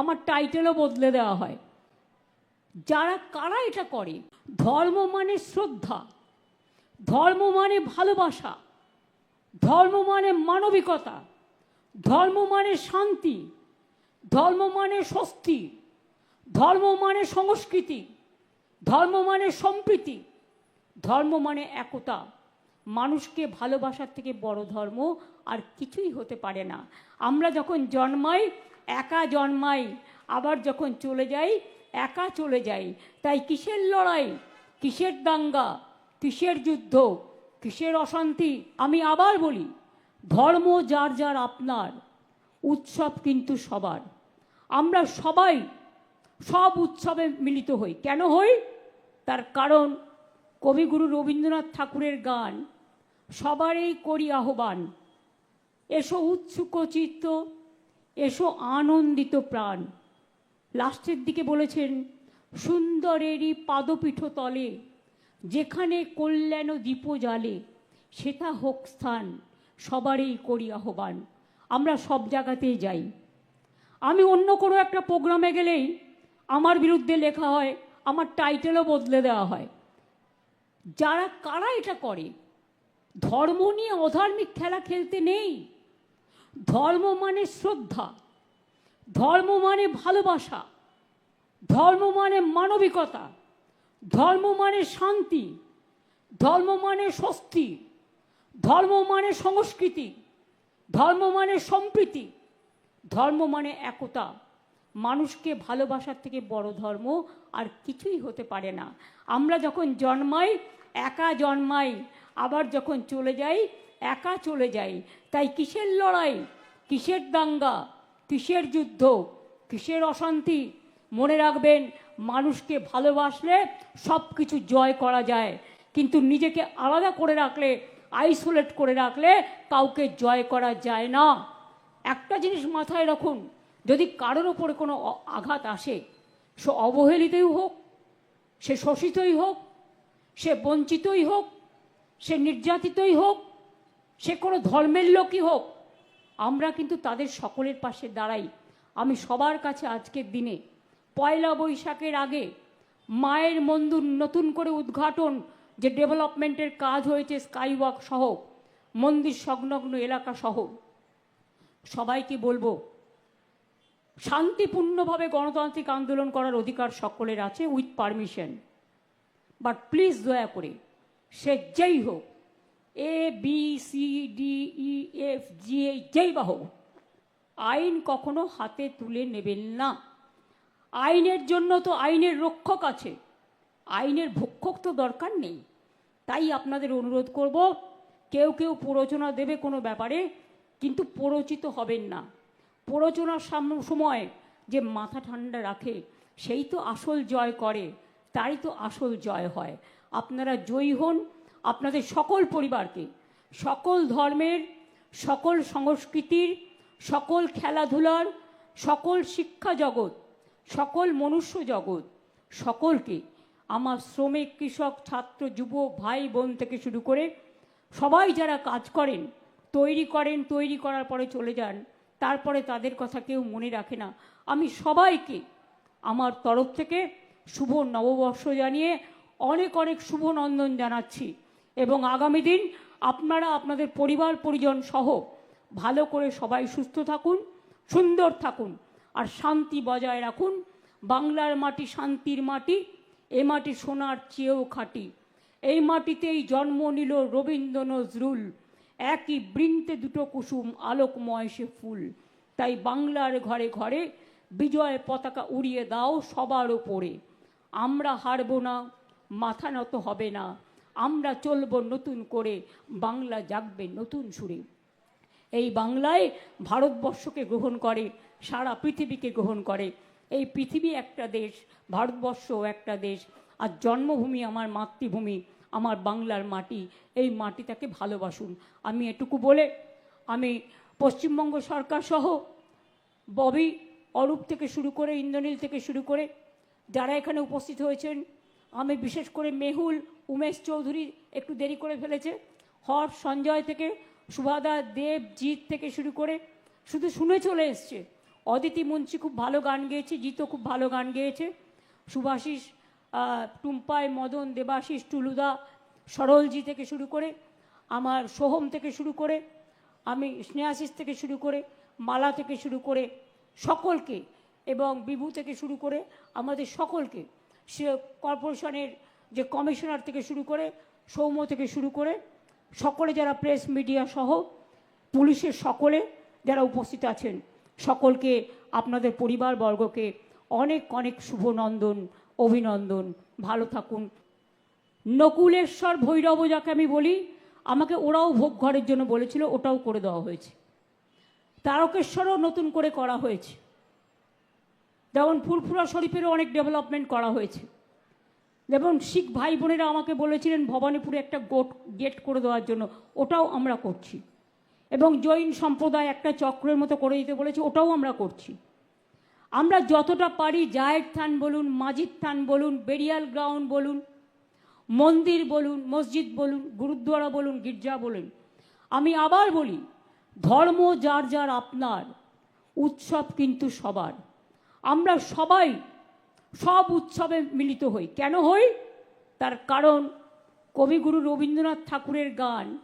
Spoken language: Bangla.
আমার টাইটেলও বদলে দেওয়া হয়। যারা, কারা এটা করে? ধর্ম মানে শ্রদ্ধা, ধর্ম মানে ভালোবাসা, ধর্ম মানে মানবিকতা, ধর্ম মানে শান্তি, ধর্ম মানে স্বস্তি, ধর্ম মানে সংস্কৃতি, ধর্ম মানে সম্প্রীতি, ধর্ম মানে একতা। মানুষকে ভালোবাসার থেকে বড় ধর্ম আর কিছুই হতে পারে না। আমরা যখন জন্মাই একা জন্মাই, আবার যখন চলে যাই, একা চলে যাই। তাই কিসের লড়াই? কিসের দাঙ্গা? কিসের যুদ্ধ? কিসের অশান্তি? আমি আবার বলি, ধর্ম যার যার আপনার, উৎসব কিন্তু সবার। আমরা সবাই সব উৎসবে মিলিত হই। কেন হই? তার কারণ কবিগুরু রবীন্দ্রনাথ ঠাকুরের গান, সবারই করি আহ্বান। এসো উৎসুক চিত্ত এসো আনন্দিত প্রাণ। লাস্টের দিকে বলেছেন, সুন্দরেরই পাদপীঠ তলে, যেখানে কল্যাণ দীপ জালে সেটা হোক স্থান, সবারই করি আহ্বান। আমরা সব জায়গাতেই যাই। আমি অন্য কোনো একটা প্রোগ্রামে গেলেই আমার বিরুদ্ধে লেখা হয়, আমার টাইটেলও বদলে দেওয়া হয়। যারা, কারা এটা করে? ধর্ম নিয়ে অধার্মিক খেলা খেলতে নেই। ধর্ম মানে শ্রদ্ধা, ধর্ম মানে ভালোবাসা, ধর্ম মানে মানবিকতা, ধর্ম মানে শান্তি, ধর্ম মানে স্বস্তি, ধর্ম মানে সংস্কৃতি, ধর্ম মানে সম্প্রীতি, ধর্ম মানে একতা। মানুষকে ভালোবাসার থেকে বড় ধর্ম আর কিছুই হতে পারে না। আমরা যখন জন্মাই, একা জন্মাই, আবার যখন চলে যাই একা চলে যাই। তাই কিসের লড়াই? কিসের দাঙ্গা? কিসের যুদ্ধ? কিসের অশান্তি? মনে রাখবেন, মানুষকে ভালোবাসলে সব কিছু জয় করা যায়। কিন্তু নিজেকে আলাদা করে রাখলে, আইসোলেট করে রাখলে কাউকে জয় করা যায় না। একটা জিনিস মাথায় রাখুন, যদি কারোর ওপরে কোনো আঘাত আসে, সে অবহেলিতই হোক, সে শোষিতই হোক, সে বঞ্চিতই হোক, সে নির্যাতিতই হোক সে কোনো ধর্মের লোকই হোক, আমরা কিন্তু তাদের সকলের পাশে দাঁড়াই। আমি সবার কাছে আজকের দিনে পয়লা বৈশাখের আগে মায়ের মন্দির নতুন করে উদ্ঘাটন যে ডেভেলপমেন্টের কাজ হয়েছে স্কাইওয়াক সহ, মন্দির সংলগ্ন এলাকা সহ, সবাইকে বলব, শান্তিপূর্ণভাবে গণতান্ত্রিক আন্দোলন করার অধিকার সকলের আছে উইথ পারমিশন বাট প্লিজ দয়া করে, সে যেই হোক A B C D E F G এ যেই বা হোক, আইন কখনো হাতে তুলে নেবেন না। আইনের জন্য তো আইনের রক্ষক আছে। আইনের ভক্ষক তো দরকার নেই। তাই আপনাদের অনুরোধ করব, কেউ কেউ প্ররোচনা দেবে কোনো ব্যাপারে, কিন্তু প্ররোচিত হবেন না। প্ররোচনার সাম- সময় যে মাথা ঠান্ডা রাখে, সেই তো আসল জয় করে তাই তো আসল জয় হয়। আপনারা জয়ী হন আপনাদের সকল পরিবারকে, সকল ধর্মের, সকল সংস্কৃতির, সকল খেলাধুলার, সকল শিক্ষা জগৎ, সকল মনুষ্য জগৎ, সকলকে আমার শ্রমিক, কৃষক, ছাত্র, যুবক, ভাই, বোন থেকে শুরু করে সবাই যারা কাজ করেন, তৈরি করেন, তৈরি করার পরে চলে যান, তারপরে তাদের কথা কেউ মনে রাখে না। আমি সবাইকে আমার তরফ থেকে শুভ নববর্ষ জানিয়ে অনেক অনেক শুভ নন্দন জানাচ্ছি। এবং আগামী দিন আপনারা, আপনাদের পরিবার, পরিজন সহ ভালো করে সবাই সুস্থ থাকুন, সুন্দর থাকুন, আর শান্তি বজায় রাখুন। বাংলার মাটি শান্তির মাটি, এ মাটি সোনার চেয়েও খাঁটি। এই মাটিতেই জন্ম নিল রবীন্দ্র নজরুল একই বৃন্তে দুটো কুসুম আলোকময় সে ফুল। তাই বাংলার ঘরে ঘরে বিজয় পতাকা উড়িয়ে দাও সবার ওপরে আমরা হারবো না, মাথা নত হবে না। আমরা চলবো নতুন করে, বাংলা জাগবে নতুন সুরে। এই বাংলায় ভারতবর্ষকে গ্রহণ করে, সারা পৃথিবীকে গ্রহণ করে। এই পৃথিবী একটা দেশ ভারতবর্ষও একটা দেশ, আর জন্মভূমি আমার মাতৃভূমি, আমার বাংলার মাটি। এই মাটিটাকে ভালোবাসুন। আমি এটুকু বলে, আমি পশ্চিমবঙ্গ সরকার সহ ববি অরূপ থেকে শুরু করে, ইন্দ্রনীল থেকে শুরু করে, যারা এখানে উপস্থিত হয়েছেন আমি বিশেষ করে মেহুল, উমেশ চৌধুরী একটু দেরি করে ফেলেছে। হর্ষ সঞ্জয় থেকে সুভাদা দেব জিৎ থেকে শুরু করে, শুধু শুনে চলে এসছে। অদিতি মুন্সি খুব ভালো গান গেয়েছে, জিতও খুব ভালো গান গেয়েছে। সুভাষিস টুম্পাই, মদন, দেবাশিস, টুলুদা, সরলজি থেকে শুরু করে, আমার সোহম থেকে শুরু করে, আমি স্নেহাশিস থেকে শুরু করে, মালা থেকে শুরু করে সকলকে এবং বিভু থেকে শুরু করে আমাদের সকলকে কর্পোরেশনের যে কমিশনার থেকে শুরু করে সৌম্য থেকে শুরু করে সকলে যারা প্রেস মিডিয়া সহ পুলিশের সকলে যারা উপস্থিত আছেন, সকলকে আপনাদের পরিবারবর্গকে অনেক অনেক শুভনন্দন, অভিনন্দন। ভালো থাকুন। নকুলেশ্বর ভৈরব যাকে আমি বলি, আমাকে ওরাও ভোগ ঘরের জন্য বলেছিল, ওটাও করে দেওয়া হয়েছে। তারকেশ্বরও নতুন করে করা হয়েছে। যেমন ফুরফুরা শরীফেরও অনেক ডেভেলপমেন্ট করা হয়েছে। যেমন শিখ ভাই বোনেরা আমাকে বলেছিলেন, ভবানীপুরে একটা গোট গেট করে দেওয়ার জন্য, ওটাও আমরা করছি। এবং জৈন সম্প্রদায় একটা চক্রের মতো করে দিতে বলেছে, ওটাও আমরা করছি। আমরা যতটা পারি জায়ের থান বলুন, মাজিদ থান বলুন বেরিয়াল গ্রাউন্ড বলুন, মন্দির বলুন, মসজিদ বলুন, গুরুদ্বারা বলুন, গির্জা বলুন। আমি আবার বলি, ধর্ম যার যার আপনার, উৎসব কিন্তু সবার। আমরা সবাই সব উৎসবে মিলিত হই। কেন হই? তার কারণ কবিগুরু রবীন্দ্রনাথ ঠাকুরের গান